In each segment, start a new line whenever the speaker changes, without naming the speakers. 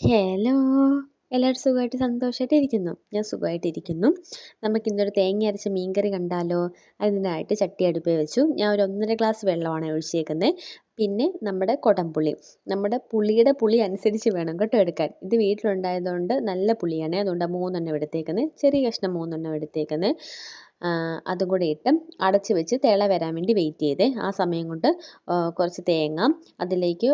Hello എല്ലാവരും സുഖമായിട്ട് സന്തോഷമായിട്ട് ഇരിക്കുന്നു ഞാൻ സുഖമായിട്ടിരിക്കുന്നു. നമുക്ക് ഇന്നൊരു തേങ്ങ അരച്ച മീൻകറി കണ്ടാലോ? അതിനായിട്ട് ചട്ടി അടുപ്പേ വെച്ചു. ഞാൻ ഒരു ഒന്നര ഗ്ലാസ് വെള്ളമാണ് ഒഴിച്ചേക്കുന്നത്. പിന്നെ നമ്മുടെ കൊടംപുളി. നമ്മുടെ പുളിയുടെ പുളി അനുസരിച്ച് വേണം കേട്ടോ എടുക്കാൻ. ഇത് വീട്ടിലുണ്ടായതുകൊണ്ട് നല്ല പുളിയാണ്. അതുകൊണ്ട് മൂന്നെണ്ണം എടുത്തേക്കുന്നത്. ചെറിയ കഷ്ണം മൂന്നെണ്ണം എടുത്തേക്കുന്നത്. അതും കൂടി ഇട്ട് അടച്ച് വെച്ച് തിള വരാൻ വേണ്ടി വെയിറ്റ് ചെയ്തേ. ആ സമയം കൊണ്ട് കുറച്ച് തേങ്ങ അതിലേക്ക്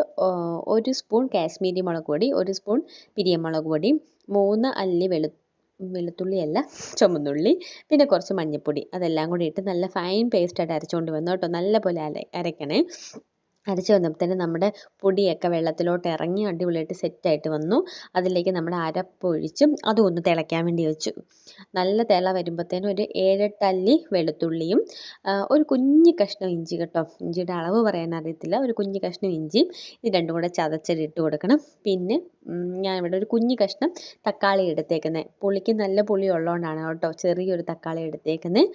ഒരു സ്പൂൺ കാശ്മീരി മുളക് പൊടി ഒരു സ്പൂൺ പിരിയമുളക് പൊടി മൂന്ന് അല്ലി വെളു വെളുത്തുള്ളിയല്ല ചുമന്നുള്ളി പിന്നെ കുറച്ച് മഞ്ഞൾപ്പൊടി അതെല്ലാം കൂടി ഇട്ട് നല്ല ഫൈൻ പേസ്റ്റായിട്ട് അരച്ചുകൊണ്ട് വന്നു കേട്ടോ. നല്ല പോലെ അരയ്ക്കണേ. അരച്ച് വന്നപ്പോഴത്തേനും നമ്മുടെ പൊടിയൊക്കെ വെള്ളത്തിലോട്ട് ഇറങ്ങി അടിപൊളിയായിട്ട് സെറ്റായിട്ട് വന്നു. അതിലേക്ക് നമ്മുടെ അരപ്പൊഴിച്ചും അതും ഒന്ന് തിളയ്ക്കാൻ വേണ്ടി വെച്ചു. നല്ല തിള വരുമ്പോഴത്തേനും ഒരു ഏഴെട്ടല്ലി വെളുത്തുള്ളിയും ഒരു കുഞ്ഞു കഷ്ണം ഇഞ്ചി കേട്ടോ. ഇഞ്ചിയുടെ അളവ് പറയാൻ അറിയത്തില്ല. ഒരു കുഞ്ഞു കഷ്ണം ഇഞ്ചിയും ഇത് രണ്ടും കൂടെ ചതച്ചിട്ട് കൊടുക്കണം. പിന്നെ ഞാൻ ഇവിടെ ഒരു കുഞ്ഞു കഷ്ണം തക്കാളി എടുത്തേക്കുന്നത് പുളിക്ക് നല്ല പുളി ഉള്ളതുകൊണ്ടാണ് കേട്ടോ ചെറിയൊരു തക്കാളി എടുത്തേക്കുന്നത്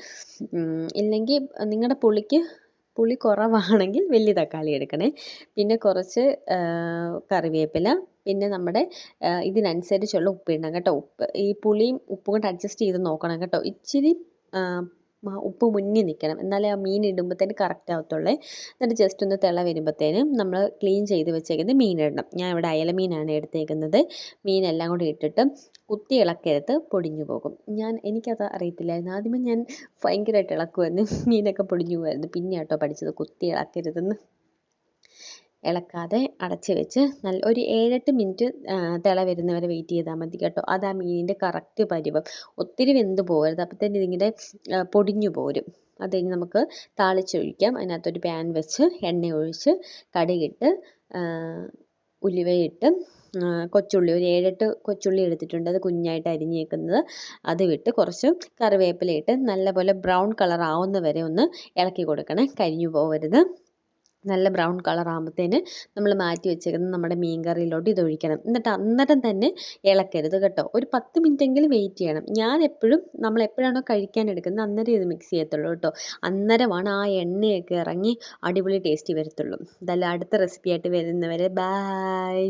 ഇല്ലെങ്കിൽ നിങ്ങളുടെ പുളിക്ക് പുളി കുറവാണെങ്കിൽ വലിയ തക്കാളി എടുക്കണേ. പിന്നെ കുറച്ച് കറിവേപ്പില പിന്നെ നമ്മുടെ ഇതിനനുസരിച്ചുള്ള ഉപ്പിടണം കേട്ടോ. ഉപ്പ് ഈ പുളിയും ഉപ്പും കൂടെ അഡ്ജസ്റ്റ് ചെയ്ത് നോക്കണം കേട്ടോ. ഇച്ചിരി ഉപ്പ് മുന്നിൽ നിൽക്കണം എന്നാലേ ആ മീൻ ഇടുമ്പോഴത്തേന് കറക്റ്റ് ആവത്തുള്ളേ. എന്നിട്ട് ജസ്റ്റ് ഒന്ന് തിള വരുമ്പോഴത്തേനും നമ്മൾ ക്ലീൻ ചെയ്ത് വെച്ചേക്കുന്നത് മീൻ ഇടണം ഞാൻ ഇവിടെ അയല മീനാണ് എടുത്തേക്കുന്നത്. മീനെല്ലാം കൂടി ഇട്ടിട്ട് കുത്തി ഇളക്കരുത് പൊടിഞ്ഞു പോകും. ഞാൻ എനിക്കത് അറിയത്തില്ലായിരുന്നു. ആദ്യമേ ഞാൻ ഭയങ്കരമായിട്ട് ഇളക്കുമായിരുന്നു മീനൊക്കെ പൊടിഞ്ഞു പോകുമായിരുന്നു പിന്നെ കേട്ടോ പഠിച്ചത് കുത്തി ഇളക്കരുതെന്ന്. ഇളക്കാതെ അടച്ച് വെച്ച് നല്ല ഒരു ഏഴെട്ട് മിനിറ്റ് തിള വരുന്നവരെ വെയിറ്റ് ചെയ്താൽ മതി കേട്ടോ. അത് ആ മീനിന്റെ കറക്റ്റ് പരുവം. ഒത്തിരി വെന്ത് പോകരുത്. തന്നെ ഇതിങ്ങനെ പൊടിഞ്ഞു പോരും. അത് കഴിഞ്ഞ് നമുക്ക് താളിച്ചൊഴിക്കാം. അതിനകത്തൊരു പാൻ വെച്ച് എണ്ണ ഒഴിച്ച് കടുകിട്ട് ഉലുവയിട്ട് കൊച്ചുള്ളി ഒരു ഏഴെട്ട് കൊച്ചുള്ളി എടുത്തിട്ടുണ്ട്. അത് കുഞ്ഞായിട്ട് അരിഞ്ഞേക്കുന്നത്. അത് വിട്ട് കുറച്ച് കറിവേപ്പില ഇട്ട് നല്ലപോലെ ബ്രൗൺ കളർ ആവുന്ന വരെ ഒന്ന് ഇളക്കി കൊടുക്കണം. കരിഞ്ഞു പോകരുത്. നല്ല ബ്രൗൺ കളർ ആകുമ്പോഴത്തേന് നമ്മൾ മാറ്റി വെച്ചേക്കുന്ന നമ്മുടെ മീൻ കറിയിലോട്ട് ഇത് ഒഴിക്കണം. എന്നിട്ട് അന്നേരം തന്നെ ഇളക്കരുത് കേട്ടോ. ഒരു പത്ത് മിനിറ്റ് എങ്കിലും വെയിറ്റ് ചെയ്യണം. ഞാൻ എപ്പോഴും നമ്മൾ എപ്പോഴാണോ കഴിക്കാൻ എടുക്കുന്നത് അന്നേരം ഇത് മിക്സ് ചെയ്യത്തുള്ളൂ കേട്ടോ. അന്നേരമാണ് ആ എണ്ണയൊക്കെ ഇറങ്ങി അടിപൊളി ടേസ്റ്റ് വരത്തുള്ളൂ. ഇതല്ല അടുത്ത റെസിപ്പി ആയിട്ട് വരുന്നവരെ. ബായ്